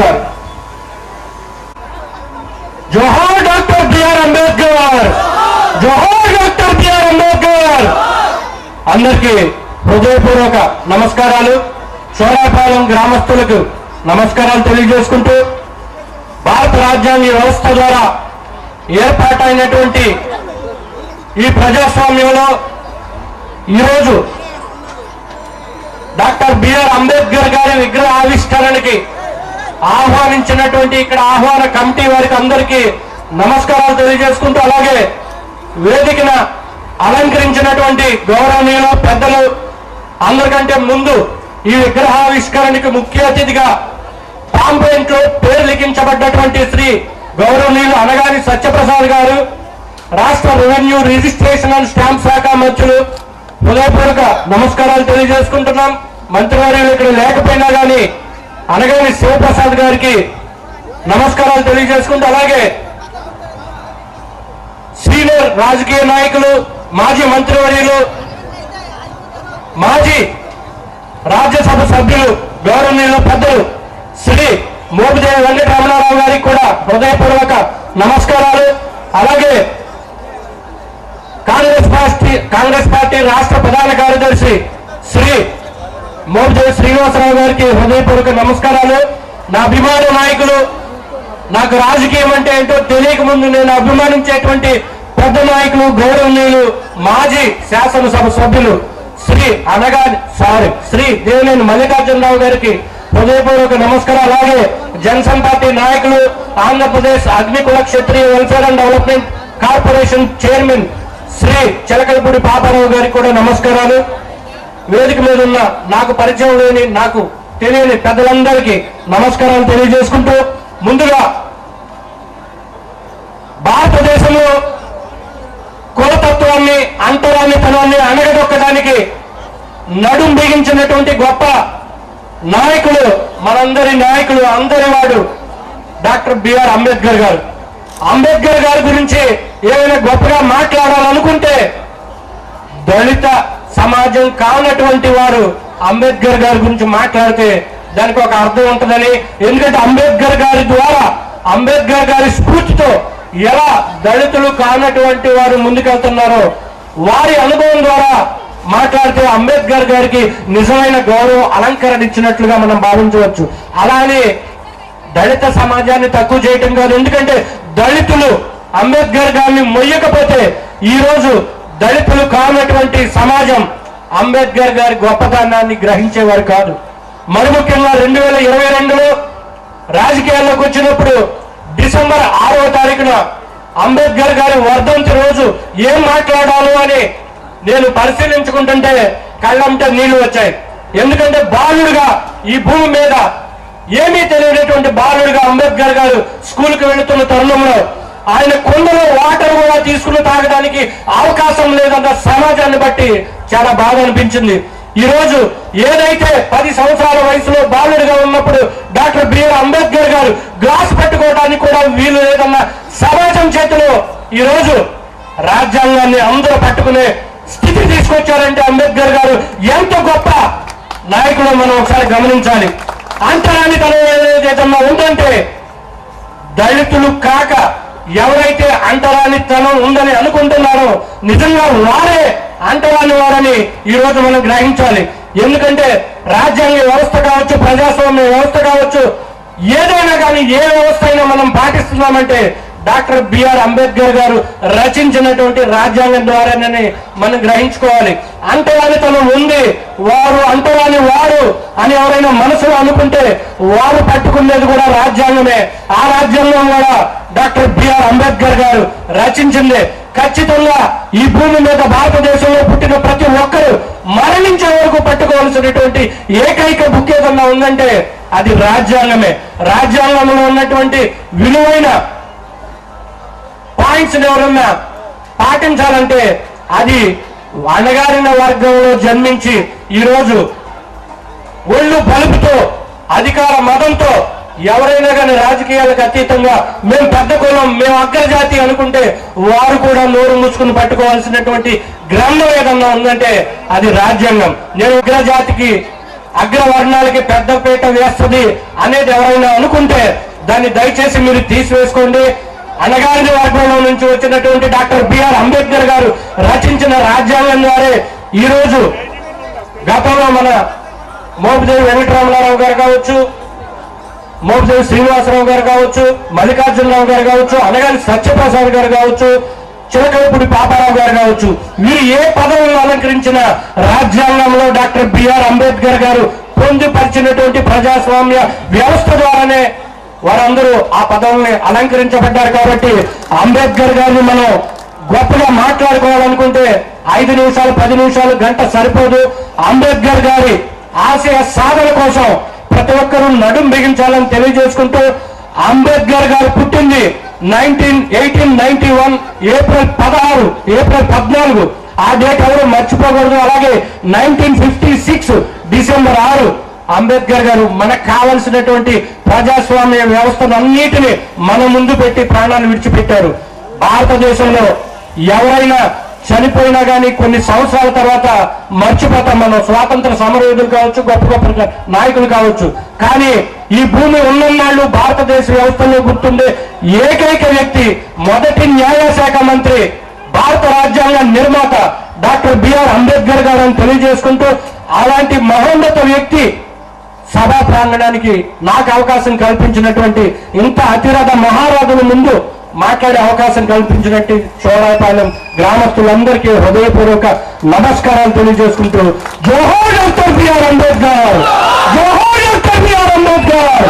గారు జోహార్ doctor BR Ambedkar జోహార్ డాక్టర్ బిఆర్ అంబేద్కర్ అందరికీ హృదయపూర్వక నమస్కారాలు. చోరాపాలెం గ్రామస్తులకు నమస్కారాలు తెలియజేసుకుంటూ భారత రాజ్యాంగ వ్యవస్థ ద్వారా ఏర్పాటైనటువంటి ఈ ప్రజాస్వామ్యంలో ఈరోజు డాక్టర్ బిఆర్ అంబేద్కర్ గారి విగ్రహ ఆవిష్కరణకి ఆహ్వానించినటువంటి ఇక్కడ ఆహ్వాన కమిటీ వారికి అందరికీ నమస్కారాలు తెలియజేసుకుంటూ అలాగే వేదికన అలంకరించినటువంటి గౌరవనీయులు పెద్దలు అందరికంటే ముందు ఈ విగ్రహావిష్కరణకి ముఖ్య అతిథిగా పాంపేంట్లో పేరు లిఖించబడ్డటువంటి శ్రీ గౌరవనీయులు అనగాని సత్యప్రసాద్ గారు రాష్ట్ర రెవెన్యూ రిజిస్ట్రేషన్ అండ్ స్టాంప్ శాఖ మంత్రులు హృదయపూర్వక నమస్కారాలు తెలియజేసుకుంటున్నాం. మంత్రివర్యులు ఇక్కడ లేకపోయినా కానీ అనగాని శివప్రసాద్ గారికి నమస్కారాలు తెలియజేసుకుంటూ అలాగే సీనియర్ రాజకీయ నాయకులు మాజీ మంత్రివర్యులు మాజీ రాజ్యసభ సభ్యులు గౌరవనీయులు పెద్దలు శ్రీ మోపిదేవి వెంకటరమణారావు గారికి కూడా హృదయపూర్వక నమస్కారాలు. అలాగే కాంగ్రెస్ పార్టీ కాంగ్రెస్ పార్టీ రాష్ట్ర ప్రధాన కార్యదర్శి శ్రీ మోపిదేవి శ్రీనివాసరావు గారికి హృదయపూర్వక నమస్కారాలు. నా అభిమాన నాయకులు నాకు రాజకీయం అంటే ఏంటో తెలియక ముందు నేను అభిమానించేటువంటి పెద్ద నాయకులు గౌరవనీయులు మాజీ శాసనసభ సభ్యులు శ్రీ అనగా సారీ శ్రీ దేవినేని మల్లికార్జునరావు గారికి హృదయపూర్వక నమస్కారం అలాగే జనసన్ పార్టీ నాయకులు Andhra Pradesh Agnikula Kshatriya welfare and development corporation chairman Shri Chilakalapudi Paparao గారికి కూడా నమస్కారాలు. వేదిక మీద ఉన్న నాకు పరిచయం లేని నాకు తెలియని పెద్దలందరికీ నమస్కారాలు తెలియజేసుకుంటూ ముందుగా భారతదేశంలో కులతత్వాన్ని అంతరాన్నితనాన్ని అణగదొక్కడానికి నడుం బిగించినటువంటి గొప్ప నాయకులు మనందరి నాయకులు అందరి వాడు డాక్టర్ బిఆర్ అంబేద్కర్ గారు. అంబేద్కర్ గారి గురించి ఏమైనా గొప్పగా మాట్లాడాలనుకుంటే దళిత సమాజం కానటువంటి వారు అంబేద్కర్ గారి గురించి మాట్లాడితే దానికి ఒక అర్థం ఉంటుందని. ఎందుకంటే అంబేద్కర్ గారి ద్వారా అంబేద్కర్ గారి స్ఫూర్తితో ఎలా దళితులు కానటువంటి వారు ముందుకెళ్తున్నారో వారి అనుభవం ద్వారా మాట్లాడితే అంబేద్కర్ గారికి నిజమైన గౌరవం అలంకరణ ఇచ్చినట్లుగా మనం భావించవచ్చు. అలానే దళిత సమాజాన్ని తక్కువ చేయటం కాదు. ఎందుకంటే దళితులు అంబేద్కర్ గారిని మొయ్యకపోతే ఈరోజు దళితులు కానటువంటి సమాజం అంబేద్కర్ గారి గొప్పతనాన్ని గ్రహించేవారు కాదు. మరి ముఖ్యంగా రెండు వేల ఇరవై రెండులో రాజకీయాల్లోకి వచ్చినప్పుడు డిసెంబర్ ఆరవ తారీఖున అంబేద్కర్ గారి వర్ధంతి రోజు ఏం మాట్లాడాలో అని నేను పరిశీలించుకుంటుంటే కళ్ళంటే నీళ్ళు వచ్చాయి. ఎందుకంటే బాలుడుగా ఈ భూమి మీద ఏమీ తెలియనటువంటి బాలుడుగా అంబేద్కర్ గారు స్కూల్కి వెళుతున్న తరుణంలో ఆయన కొండలో వాటర్ కూడా తీసుకుని తాగడానికి అవకాశం లేదన్న సమాజాన్ని బట్టి చాలా బాధ అనిపించింది. ఈ రోజు ఏదైతే పది సంవత్సరాల వయసులో బాలుడిగా ఉన్నప్పుడు డాక్టర్ బిఆర్ అంబేద్కర్ గారు గ్లాస్ పెట్టుకోవడానికి కూడా వీలు లేదన్న సమాజం చేతిలో ఈ రోజు రాజ్యాంగాన్ని అందరూ పట్టుకునే స్థితి తీసుకొచ్చారంటే అంబేద్కర్ గారు ఎంత గొప్ప నాయకుడు మనం ఒకసారి గమనించాలి. అంతరాన్ని తన ఏదైనా ఉందంటే దళితులు కాక ఎవరైతే అంటరానితనం ఉందని అనుకుంటున్నారో నిజంగా వారే అంటరాని వారని ఈ రోజు మనం గ్రహించాలి. ఎందుకంటే రాజ్యాంగ వ్యవస్థ కావచ్చు ప్రజాస్వామ్య వ్యవస్థ కావచ్చు ఏదైనా కానీ ఏ వ్యవస్థ అయినా మనం పాటిస్తున్నామంటే డాక్టర్ బిఆర్ అంబేద్కర్ గారు రచించినటువంటి రాజ్యాంగం ద్వారానే మనం గ్రహించుకోవాలి. అంటరానితనం ఉంది. వారు అంటరాని వారు అని ఎవరైనా మనసులో అనుకుంటే వారు పట్టుకునేది కూడా రాజ్యాంగమే. ఆ రాజ్యాంగం కూడా డాక్టర్ బిఆర్ అంబేద్కర్ గారు రచించింది. ఖచ్చితంగా ఈ భూమి మీద భారతదేశంలో పుట్టిన ప్రతి ఒక్కరు మరణించే వరకు పట్టుకోవాల్సినటువంటి ఏకైక బుక్ ఏదన్నా ఉందంటే అది రాజ్యాంగమే. రాజ్యాంగంలో ఉన్నటువంటి విలువైన పాయింట్స్ ఎవరన్నా పాటించాలంటే అది అణగారిన వర్గంలో జన్మించి ఈరోజు ఒళ్ళు బలుపుతో అధికార మతంతో ఎవరైనా కానీ రాజకీయాలకు అతీతంగా మేము పెద్ద కులం మేము అగ్రజాతి అనుకుంటే వారు కూడా నోరు మూసుకుని పట్టుకోవాల్సినటువంటి గ్రంథం ఏదన్నా ఉందంటే అది రాజ్యాంగం. నేను అగ్రజాతికి అగ్రవర్ణాలకి పెద్దపీట వేస్తుంది అనేది ఎవరైనా అనుకుంటే దాన్ని దయచేసి మీరు తీసివేసుకోండి. అణగారిన వర్గంలో నుంచి వచ్చినటువంటి డాక్టర్ బిఆర్ అంబేద్కర్ గారు రచించిన రాజ్యాంగం ద్వారా ఈ రోజు గతంలో మన మోపిదేవి వెంకటరామరావు గారు కావచ్చు మోపిదేవి శ్రీనివాసరావు గారు కావచ్చు మల్లికార్జునరావు గారు కావచ్చు అనగాని సత్యప్రసాద్ గారు కావచ్చు చిలకలపూడి పాపారావు గారు కావచ్చు వీరు ఏ పదవులను అలంకరించిన రాజ్యాంగంలో డాక్టర్ బిఆర్ అంబేద్కర్ గారు పొందుపరిచినటువంటి ప్రజాస్వామ్య వ్యవస్థ ద్వారానే వారందరూ ఆ పదవుల్ని అలంకరించబడ్డారు కాబట్టి అంబేద్కర్ గారిని మనం గొప్పగా మాట్లాడుకోవాలనుకుంటే ఐదు నిమిషాలు పది నిమిషాలు గంట సరిపోదు. అంబేద్కర్ గారి ఆశయ సాధన కోసం ప్రతి ఒక్కరూ నడుం బిగించాలని తెలియజేసుకుంటూ అంబేద్కర్ గారు పుట్టింది nineteen eighteen ninety one April పదహారు ఏప్రిల్ పద్నాలుగు. ఆ డేట్ ఎవరు మర్చిపోకూడదు. అలాగే నైన్టీన్ ఫిఫ్టీ సిక్స్ డిసెంబర్ ఆరు అంబేద్కర్ గారు మనకు కావలసినటువంటి ప్రజాస్వామ్య వ్యవస్థను అన్నిటిని మన ముందు పెట్టి ప్రాణాలు విడిచిపెట్టారు. భారతదేశంలో ఎవరైనా చనిపోయినా కానీ కొన్ని సంవత్సరాల తర్వాత మర్చిపోతాం మనం. స్వాతంత్ర సమరయోధులు కావచ్చు గొప్ప గొప్ప నాయకులు కావచ్చు. కానీ ఈ భూమి ఉన్నన్నాళ్ళు భారతదేశ వ్యవస్థలో గుర్తుండే ఏకైక వ్యక్తి మొదటి న్యాయశాఖ మంత్రి భారత రాజ్యాంగ నిర్మాత డాక్టర్ బిఆర్ అంబేద్కర్ గారు అని తెలియజేసుకుంటూ అలాంటి మహోన్నత వ్యక్తి సభా ప్రాంగణానికి నాకు అవకాశం కల్పించినటువంటి ఇంత అతిరథ మహారాజుల ముందు మాట్లాడే అవకాశం కల్పించినట్టు చోడాపాలెం గ్రామస్తులందరికీ హృదయపూర్వక నమస్కారాలు తెలియజేసుకుంటూ జోహోర్ డాక్టర్ బిఆర్ అంబేద్కర్ జోహో డాక్టర్ బిఆర్ అంబేద్కర్